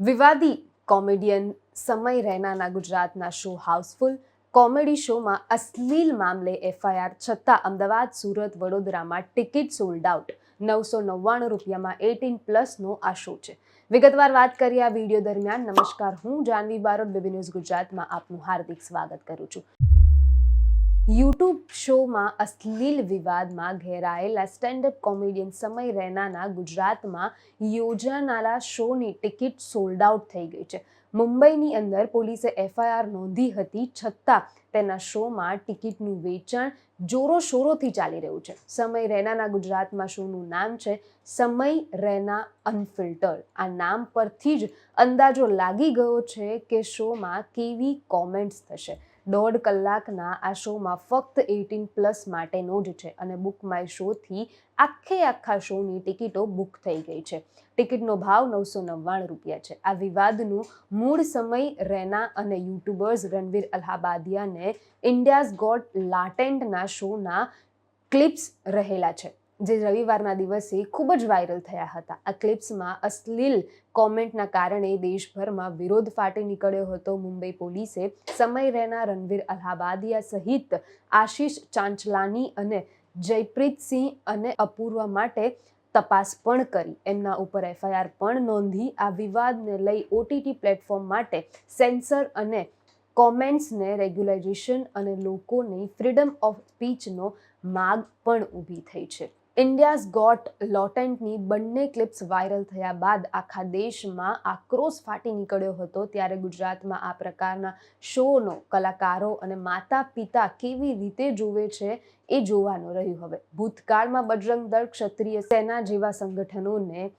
વિવાદી comedian સમય રૈનાના ગુજરાતના show Housefull, comedy શોમાં અશ્લીલ મામલે એફઆઈઆર છતાં અમદાવાદ, સુરત, વડોદરામાં ટિકિટ સોલ્ડ આઉટ. નવસો નવ્વાણું રૂપિયામાં એટીન પ્લસનો આ શો છે. વિગતવાર વાત કરીએ આ વીડિયો દરમિયાન. નમસ્કાર, હું જાનવી બારોટ, બેબી ન્યૂઝ ગુજરાતમાં આપનું હાર્દિક સ્વાગત કરું છું. યુટ્યુબ શોમાં અશ્લીલ વિવાદમાં ઘેરાયેલા સ્ટેન્ડઅપ કોમેડિયન સમય રૈનાના ગુજરાતમાં યોજાનારા શોની ટિકિટ સોલ્ડ આઉટ થઈ ગઈ છે. મુંબઈની અંદર પોલીસે એફઆઈઆર નોંધી હતી છતાં તેના શોમાં ટિકિટનું વેચાણ જોરો શોરોથી ચાલી રહ્યું છે. સમય રૈનાના ગુજરાતમાં શોનું નામ છે સમય રૈના અનફિલ્ટર આ નામ પરથી જ અંદાજો લાગી ગયો છે કે શોમાં કેવી કોમેન્ટ્સ થશે. દોઢ કલાકના આ શોમાં ફક્ત એટીન પ્લસ માટેનો જ છે અને બુક માય શોથી આખે આખા શોની ટિકિટો બુક થઈ ગઈ છે. ટિકિટનો ભાવ નવસો નવ્વાણું રૂપિયા છે. આ વિવાદનું મૂળ સમય રેના અને યુટ્યુબર્સ રણવીર અલ્હાબાદિયાને ઇન્ડિયાઝ ગોટ લાટેન્ટના શોના ક્લિપ્સ રહેલા છે. જે રવિવારના દિવસે ખૂબ જ વાયરલ થયા હતા. આ ક્લિપ્સમાં અશ્લીલ કોમેન્ટના કારણે દેશભરમાં વિરોધ ફાટી નીકળ્યો હતો. મુંબઈ પોલીસે સમય રહેના રણવીર અલ્હાબાદિયા સહિત આશીષ ચાંચલાની અને જયપ્રીતસિંહ અને અપૂર્વ માટે તપાસ પણ કરી. એમના ઉપર એફઆઈઆર પણ નોંધી આ વિવાદને લઈ ઓટીટી પ્લેટફોર્મ માટે સેન્સર અને કોમેન્ટ્સને રેગ્યુલાઇઝેશન અને લોકોની ફ્રીડમ ઓફ સ્પીચનો માગ પણ ઊભી થઈ છે. ઇન્ડિયાઝ ગોટ લોટેન્ટની બંને ક્લિપ્સ વાયરલ થયા બાદ આખા દેશમાં આક્રોશ ફાટી નીકળ્યો હતો ત્યારે ગુજરાતમાં આ પ્રકારના શોનો કલાકારો અને માતા પિતા કેવી રીતે જોવે છે એ જોવાનું રહ્યું હવે. ભૂતકાળમાં બજરંગ દળ ક્ષત્રિય સેના જેવા સંગઠનોને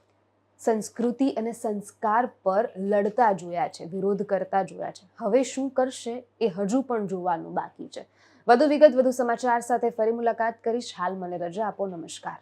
સંસ્કૃતિ અને સંસ્કાર પર લડતા જોયા છે, વિરોધ કરતા જોયા છે. હવે શું કરશે એ હજુ પણ જોવાનું બાકી છે. વધુ વિગત વધુ સમાચાર સાથે ફરી મુલાકાત કરીશ. હાલ મને રજા આપો. નમસ્કાર.